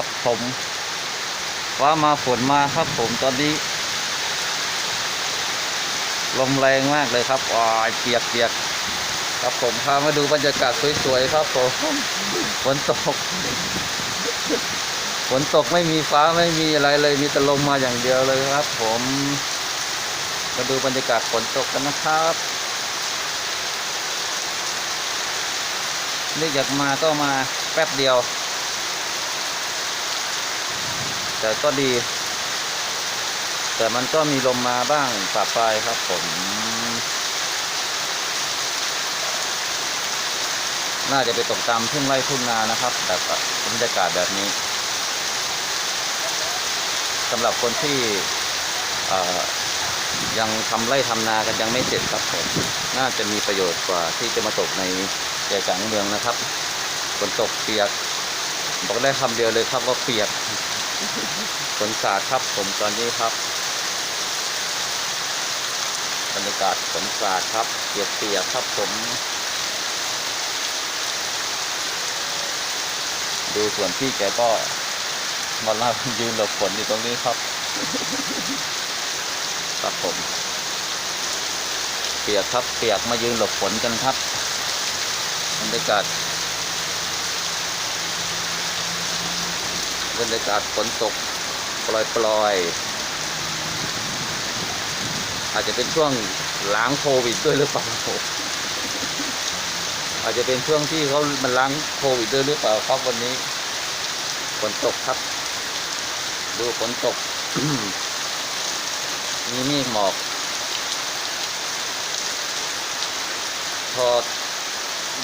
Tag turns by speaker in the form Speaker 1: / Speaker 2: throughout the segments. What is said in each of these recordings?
Speaker 1: ครับผมฟ้ามาฝนมาครับผมตอนนี้ ลมแรงมากเลยครับวายเปียกเปียกครับผมพามาดูบรรยากาศสวยๆครับผมฝนตกฝนตกไม่มีฟ้าไม่มีอะไรเลย มีแต่ลมมาอย่างเดียวเลยครับ ผมมาดูบรรยากาศฝนตกกันนะครับนี่อยากมาก็มาแป๊บเดียว แต่ก็ดี แต่มันก็มีลมมาบ้างปะปลายครับผม น่าจะไปตกตามทุ่งไร่ทุ่งนานะครับ แบบบรรยากาศแบบนี้สำหรับคนที่ยังทำไร่ทำนากันยังไม่เสร็จครับผมน่าจะมีประโยชน์กว่าที่จะมาตกในใจกลางเมืองนะครับฝนตกเปียก บอกได้คำเดียวเลยครับว่าเปียก ฝนสาดครับผมตอนนี้ครับบรรยากาศฝนสาดครับเปียกๆครับผม ดูส่วนพี่แกก็มาล่ายืนหลบฝนอยู่ตรงนี้ครับ ครับผม เปียกครับเปียกมายืนหลบฝนกันครับบรรยากาศ บรรยากาศฝนตกปล่อยๆอาจจะเป็นช่วงล้างโควิดด้วยหรือเปล่าอาจจะเป็นช่วงที่เขามันล้างโควิดด้วยหรือเปล่าครับวันนี้ฝนตกครับ ดูฝนตกมีมฆหมอก พอ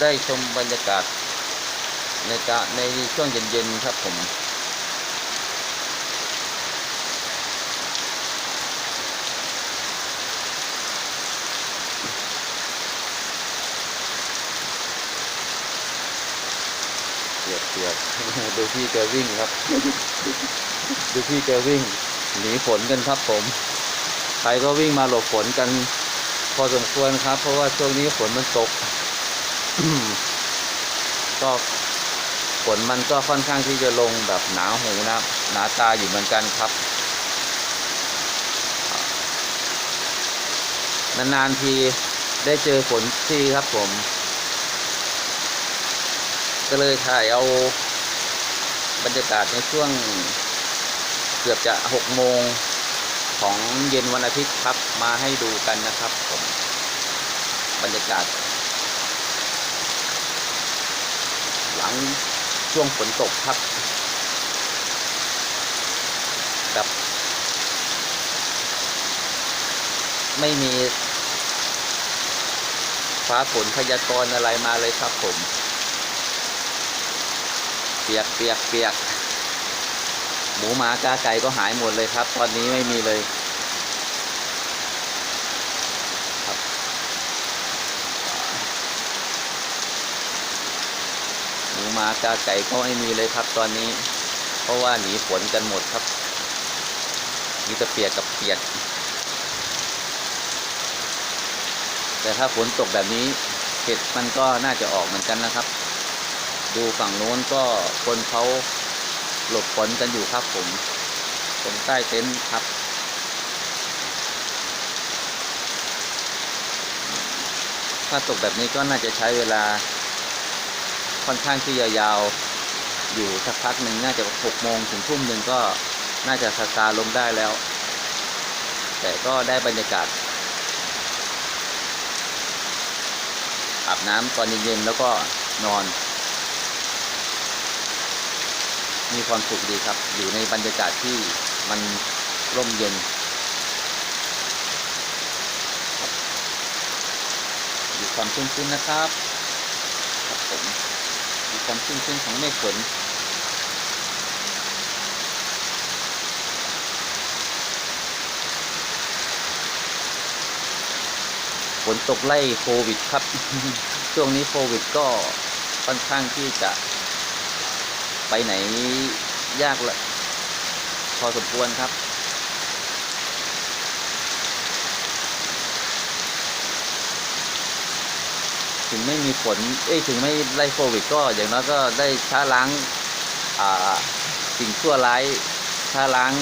Speaker 1: ได้ชมบรรยากาศในกะในช่วงเย็นๆครับผม เปียกเปียกดูพี่แกวิ่งครับ ดูพี่แกวิ่ง หนีฝนกันครับผม ใครก็วิ่งมาหลบฝนกัน พอสมควรครับ เพราะว่าช่วงนี้ฝนมันตก ก็ฝนมันก็ค่อนข้างที่จะลงแบบหนาหูนะหนาตาอยู่เหมือนกันครับ นานๆทีได้เจอฝนทีครับผม ก็เลยถ่ายเอาบรรยากาศในช่วงเกือบจะหกโมงของเย็นวันอาทิตย์ครับมาให้ดูกันนะครับผมบรรยากาศ หลังช่วงฝนตกครับแบบไม่มีฟ้าฝนพยากรณ์อะไรมาเลยครับผม เปียกเปียกเปียกหมูหมากาไก่ก็หายหมดเลยครับ ตอนนี้ไม่มีเลยครับหมูหมากาไก่ก็ไม่มีเลยครับ ตอนนี้ เพราะว่าหนีฝนกันหมดครับมีแต่เปียกกับเปียก แต่ถ้าฝนตกแบบนี้เห็ดมันก็น่าจะออกเหมือนกันนะครับ ดูฝั่งโน้นก็คนเขาหลบฝนกันอยู่ครับผมตรงใต้เต็นท์ครับ ถ้าตกแบบนี้ก็น่าจะใช้เวลาค่อนข้างที่ยาวๆ อยู่สักพักหนึ่งน่าจะหกโมงถึงทุ่มหนึ่งก็น่าจะซาซาลงได้แล้ว แต่ก็ได้บรรยากาศอาบน้ำตอนเย็นๆแล้วก็นอน มีความสุขดีครับ อยู่ในบรรยากาศที่มันร่มเย็นครับมีความชุ่มๆนะครับครับผมมีความชุ่มๆของเมฆฝนฝนตกไล่โควิดครับ ช่วงนี้โควิดก็ค่อนข้างที่จะ ไปไหนยากละพอสมควรครับ ถึงไม่มีฝนเอ้ยถึงไม่ไล่โควิด ก็อย่างน้อยก็ได้ช้าล้างสิ่งชั่วร้ายถ้าล้าง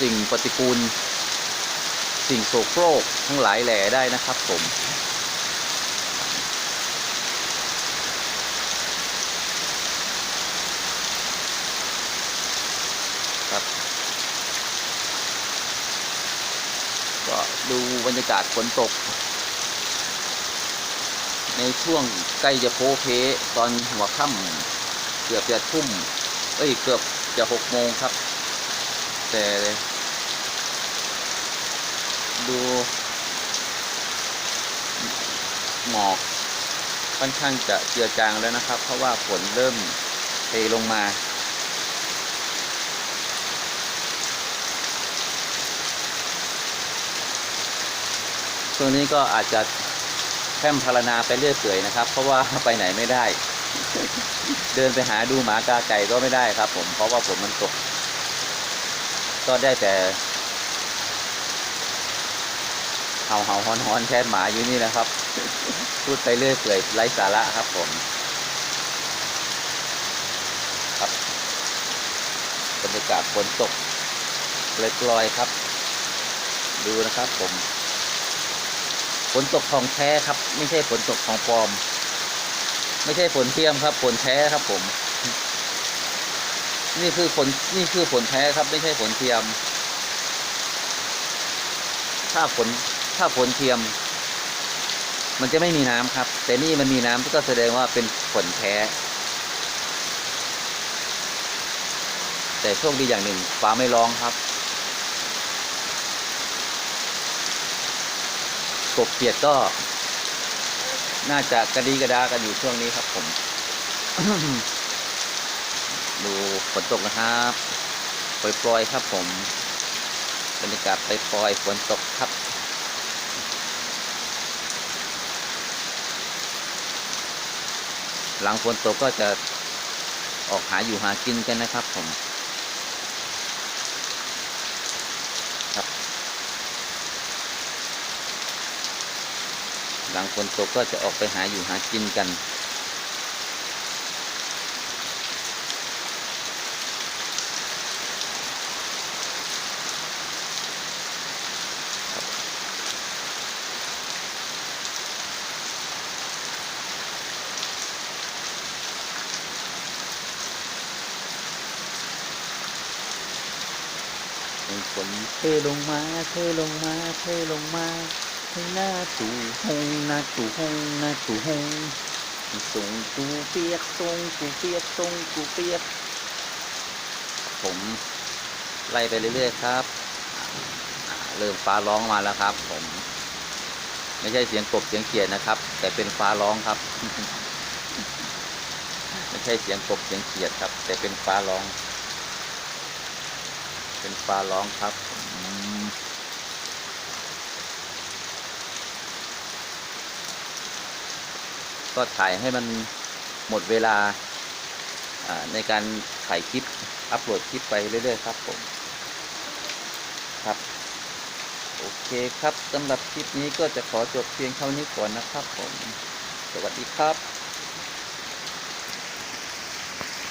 Speaker 1: สิ่งปฏิกูล สิ่งโสโครกทั้งหลายแหล่ได้นะครับผม ครับ ก็ดู บรรยากาศฝนตก ในช่วงใกล้จะโพเพตอนหัวค่ำเกือบจะทุ่ม เอ้ยเกือบจะหกโมงครับ แต่ดูหมอกค่อนข้างจะเจือจางแล้วนะครับ เพราะว่าฝนเริ่มเทลงมา ช่วงนี้ก็อาจจะแพร่มพารณาไปเรื่อยเปื่อยนะครับ เพราะว่าไปไหนไม่ได้ เดินไปหาดูหมากาไก่ก็ไม่ได้ครับ ผมเพราะว่าฝนมันตก ก็ได้แต่เห่าเห่าฮอนฮอนแค่หมาอยู่นี่นะครับ พูดไปเรื่อยเปื่อยไร้สาระครับผมครับบรรยากาศฝนตกเล็กลอยครับ ดูนะครับผม นตกของแท้ครับ ไม่ใช่ฝนตกของปลอม ไม่ใช่ฝนเทียมครับฝนแท้ครับผม นี่คือฝนนี่คือฝนแท้ครับ ไม่ใช่ฝนเทียม ถ้าฝนถ้าฝนเทียม มันจะไม่มีน้ำครับ แต่นี่มันมีน้ำก็แสดงว่าเป็นฝนแท้ แต่โชคดีอย่างหนึ่งฟ้าไม่ร้องครับ กบเขียดก็ น่าจะกระดีกระดากันอยู่ช่วงนี้ครับผม ดูฝนตกนะครับปล่อยๆครับผมบรรยากาศปล่อยๆฝนตกครับหลังฝนตกก็จะออกหาอยู่หากินกันนะครับผม ครับ หลังฝนตกก็จะออกไปหาอยู่หากินกัน ฝนเทลงมาเทลงมาเทลงมา หน้าตู่หงหน้าตู่หงหน้าตู่หงส่งกูเปียกส่งกูเปียกส่งกูเปียก ผมไล่ไปเรื่อยๆครับ เริ่มฟ้าร้องมาแล้วครับ ผม ไม่ใช่เสียงกบเสียงเขียดนะครับ แต่เป็นฟ้าร้องครับ ไม่ใช่เสียงกบเสียงเขียดครับ แต่เป็นฟ้าร้อง เป็นฟ้าร้องครับอืม ก็ถ่ายให้มันหมดเวลาในการถ่ายคลิป อัปโหลดคลิปไปเรื่อย ๆ ครับผม ครับ โอเคครับสำหรับคลิปนี้ก็จะขอจบเพียงเท่านี้ก่อนนะครับผม สวัสดีครับ